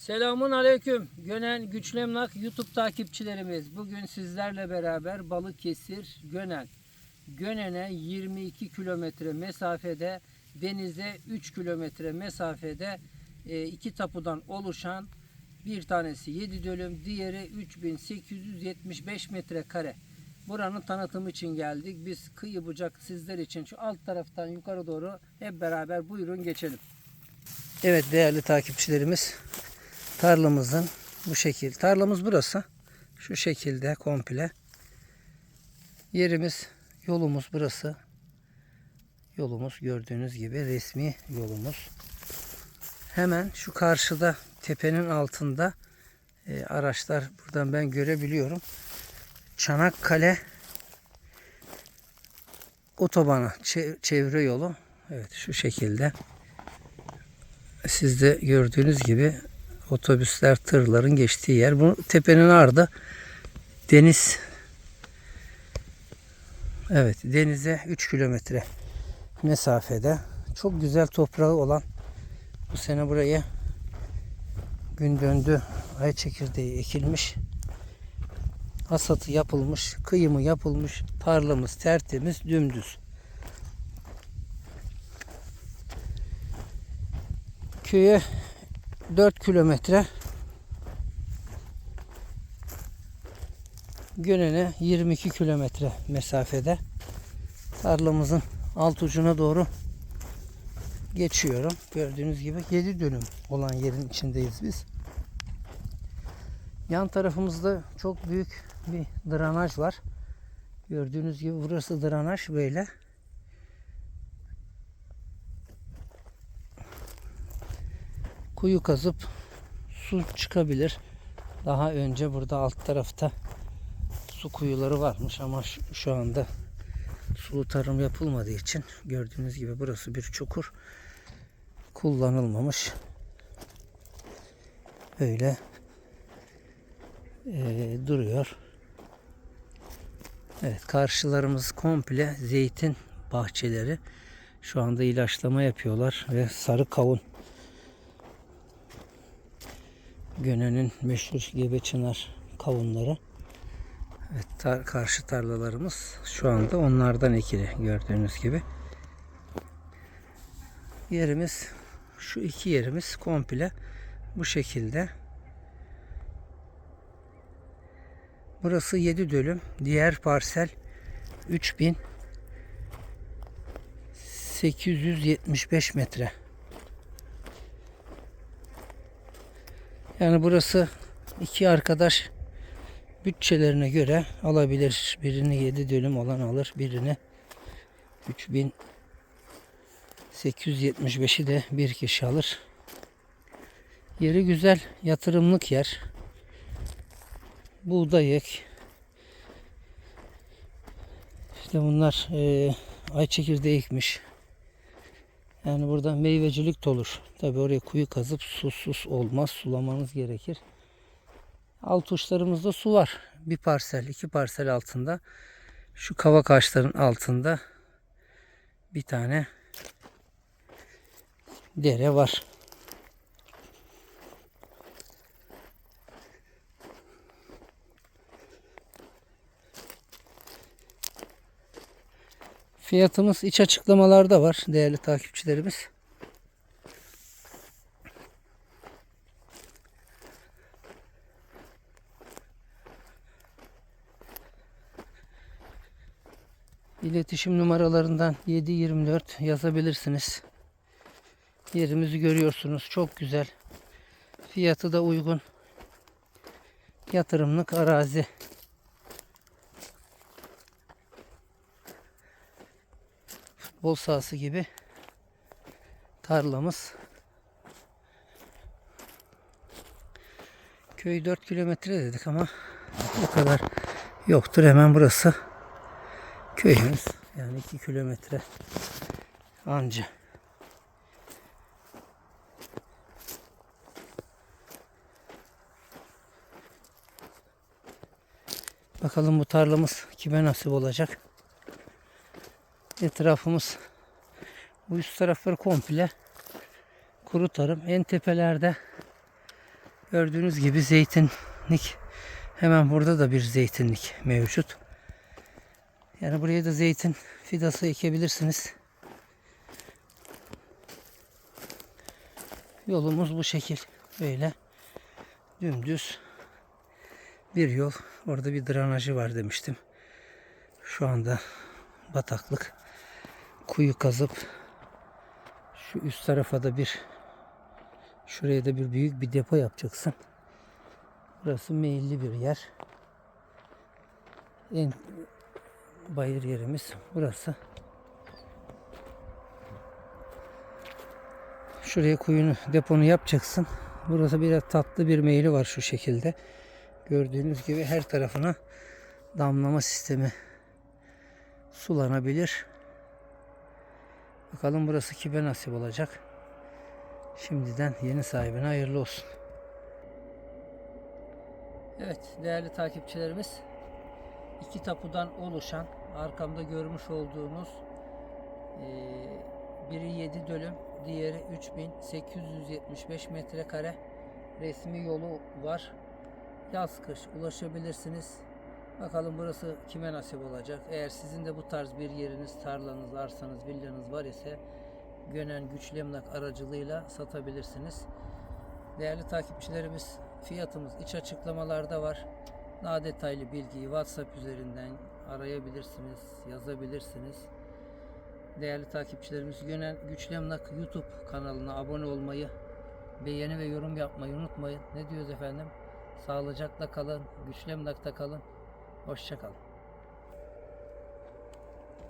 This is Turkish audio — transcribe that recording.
Selamun Aleyküm. Gönen Güçlü Emlak YouTube takipçilerimiz. Bugün sizlerle beraber Balıkesir Gönen. Gönen'e 22 kilometre mesafede, denize 3 kilometre mesafede e, iki tapudan oluşan bir tanesi 7 dönüm, diğeri 3875 metrekare. Buranın tanıtımı için geldik. Biz kıyı bucak sizler için şu alt taraftan yukarı doğru hep beraber buyurun geçelim. Evet değerli takipçilerimiz tarlamızın bu şekil. Tarlamız burası. Şu şekilde komple. Yerimiz, yolumuz burası. Yolumuz gördüğünüz gibi resmi yolumuz. Hemen şu karşıda tepenin altında e, araçlar buradan ben görebiliyorum. Çanakkale otobanı çe- çevre yolu. Evet şu şekilde. Siz de gördüğünüz gibi otobüsler, tırların geçtiği yer. Bu tepenin ardı deniz. Evet, denize 3 kilometre mesafede. Çok güzel toprağı olan bu sene buraya gün döndü ay çekirdeği ekilmiş. Hasatı yapılmış, kıyımı yapılmış, tarlamız tertemiz, dümdüz. Köye 4 kilometre Gönen'e 22 kilometre mesafede tarlamızın alt ucuna doğru geçiyorum. Gördüğünüz gibi 7 dönüm olan yerin içindeyiz biz. Yan tarafımızda çok büyük bir drenaj var. Gördüğünüz gibi burası drenaj böyle. Kuyu kazıp su çıkabilir. Daha önce burada alt tarafta su kuyuları varmış ama şu, anda sulu tarım yapılmadığı için gördüğünüz gibi burası bir çukur kullanılmamış. Öyle eee, duruyor. Evet karşılarımız komple zeytin bahçeleri. Şu anda ilaçlama yapıyorlar ve sarı kavun Gönen'in meşhur Gebeçınar kavunları. Evet, tar- karşı tarlalarımız şu anda onlardan ekili gördüğünüz gibi. Yerimiz şu iki yerimiz komple bu şekilde. Burası 7 dönüm. Diğer parsel 3875 metre. Yani burası iki arkadaş bütçelerine göre alabilir. Birini 7 dönüm olan alır. Birini 3875'i de bir kişi alır. Yeri güzel. Yatırımlık yer. Buğday ek. İşte bunlar e, ay çekirdeği ekmiş. Yani burada meyvecilik de olur. Tabi oraya kuyu kazıp susuz olmaz. Sulamanız gerekir. Alt uçlarımızda su var. Bir parsel, iki parsel altında. Şu kavak ağaçların altında bir tane dere var. Fiyatımız iç açıklamalarda var değerli takipçilerimiz. İletişim numaralarından 724 yazabilirsiniz. Yerimizi görüyorsunuz. Çok güzel. Fiyatı da uygun. Yatırımlık arazi. Futbol sahası gibi tarlamız. Köy 4 kilometre dedik ama o kadar yoktur. Hemen burası köyümüz. Yani 2 kilometre anca. Bakalım bu tarlamız kime nasip olacak. Etrafımız bu üst tarafları komple kuru tarım. En tepelerde Gördüğünüz gibi zeytinlik hemen burada da bir zeytinlik mevcut. Yani buraya da zeytin fidası ekebilirsiniz. Yolumuz bu şekil. Böyle dümdüz bir yol. Orada bir drenajı var demiştim. Şu anda bataklık. Kuyu kazıp şu üst tarafa da bir şuraya da bir büyük bir depo yapacaksın. Burası meyilli bir yer. En bayır yerimiz burası. Şuraya kuyunu deponu yapacaksın. Burası biraz tatlı bir meyili var şu şekilde. Gördüğünüz gibi her tarafına damlama sistemi sulanabilir. Bakalım burası kime nasip olacak. Şimdiden yeni sahibine hayırlı olsun. Evet değerli takipçilerimiz iki tapudan oluşan arkamda görmüş olduğunuz eee, biri 7 dönüm diğeri 3875 metrekare resmi yolu var. Yaz kış ulaşabilirsiniz. Bakalım burası kime nasip olacak. Eğer sizin de bu tarz bir yeriniz, tarlanız, arsanız, villanız var ise Gönen Güçlü Emlak aracılığıyla satabilirsiniz. Değerli takipçilerimiz fiyatımız iç açıklamalarda var. Daha detaylı bilgiyi WhatsApp üzerinden arayabilirsiniz, yazabilirsiniz. Değerli takipçilerimiz Gönen Güçlü Emlak YouTube kanalına abone olmayı, beğeni ve yorum yapmayı unutmayın. Ne diyoruz efendim? Sağlıcakla kalın, güçlü emlakta kalın. Hoşçakalın.